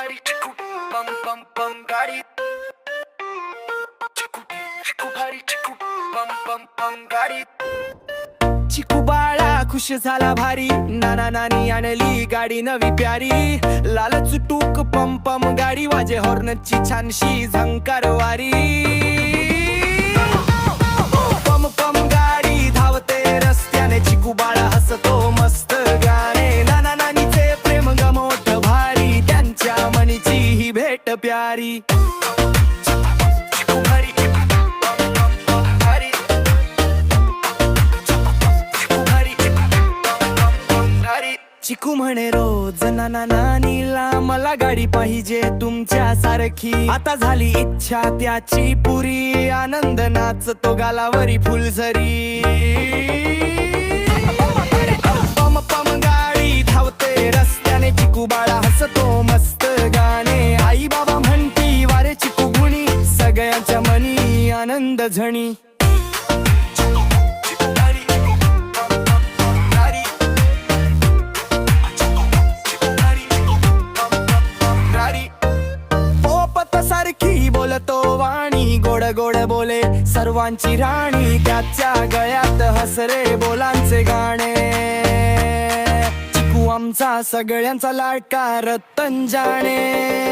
गाडी चिकू गाडी. चिकू चिकू भारी चिकू गाडी. चिकू बाळा खुश झाला भारी. नाना नानी आणली गाडी नवी प्यारी. लाल चुटूक पम पम गाडी. वाजे हॉर्नची छानशी झंकार वारी ही प्यारी। चिकू म्हणे रोज नाना नानीला मला गाडी पाहिजे तुमच्या सारखी. आता झाली इच्छा त्याची पुरी आनंद नाचतो गालावरी फुलझरी. मंद झणी पोपत सारखी बोलतो वाणी गोड गोड बोले. सर्वांची राणी त्याच्या गळ्यात हसरे बोलांचे गाणे. चिकू आमचा सगळ्यांचा लाडका रतन जाणे.